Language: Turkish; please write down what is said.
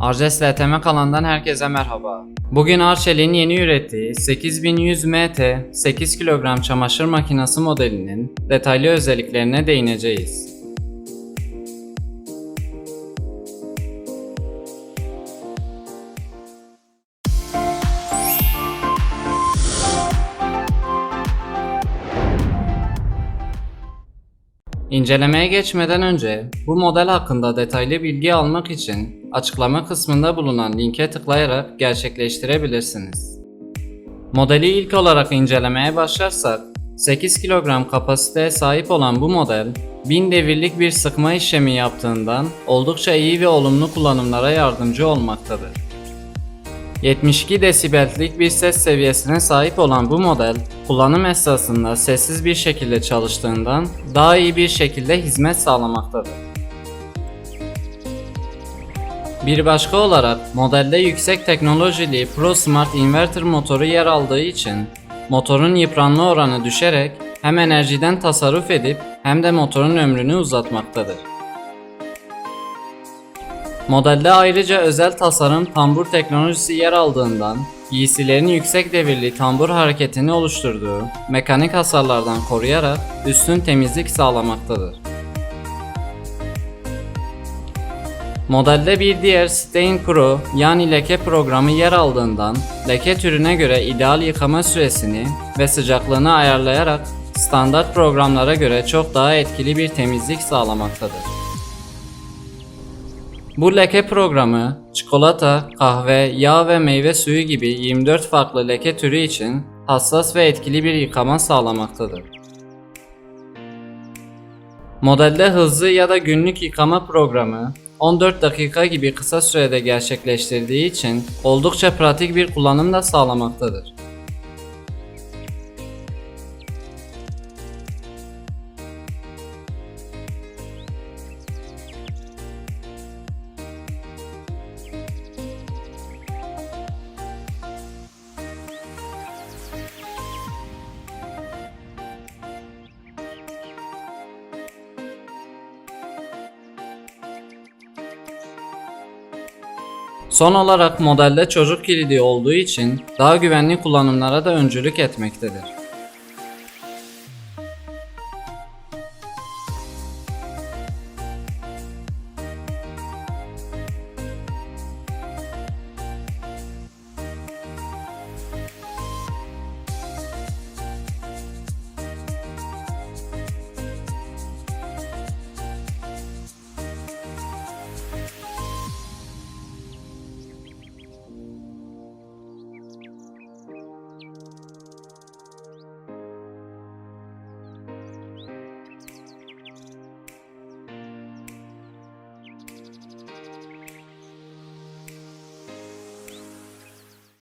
Arces LTM kanalından herkese merhaba. Bugün Arçelik'in yeni ürettiği 8100 MT 8 kilogram çamaşır makinesi modelinin detaylı özelliklerine değineceğiz. İncelemeye geçmeden önce bu model hakkında detaylı bilgi almak için açıklama kısmında bulunan linke tıklayarak gerçekleştirebilirsiniz. Modeli ilk olarak incelemeye başlarsak 8 kilogram kapasiteye sahip olan bu model 1000 devirlik bir sıkma işlemi yaptığından oldukça iyi ve olumlu kullanımlara yardımcı olmaktadır. 72 desibellik bir ses seviyesine sahip olan bu model, kullanım esnasında sessiz bir şekilde çalıştığından daha iyi bir şekilde hizmet sağlamaktadır. Bir başka olarak modelde yüksek teknolojili Pro Smart Inverter motoru yer aldığı için motorun yıpranma oranı düşerek hem enerjiden tasarruf edip hem de motorun ömrünü uzatmaktadır. Modelde ayrıca özel tasarım tambur teknolojisi yer aldığından giysilerin yüksek devirli tambur hareketini oluşturduğu mekanik hasarlardan koruyarak üstün temizlik sağlamaktadır. Modelde bir diğer Stain Pro yani leke programı yer aldığından leke türüne göre ideal yıkama süresini ve sıcaklığını ayarlayarak standart programlara göre çok daha etkili bir temizlik sağlamaktadır. Bu leke programı çikolata, kahve, yağ ve meyve suyu gibi 24 farklı leke türü için hassas ve etkili bir yıkama sağlamaktadır. Modelde hızlı ya da günlük yıkama programı 14 dakika gibi kısa sürede gerçekleştirdiği için oldukça pratik bir kullanım da sağlamaktadır. Son olarak modelde çocuk kilidi olduğu için daha güvenli kullanımlara da öncülük etmektedir.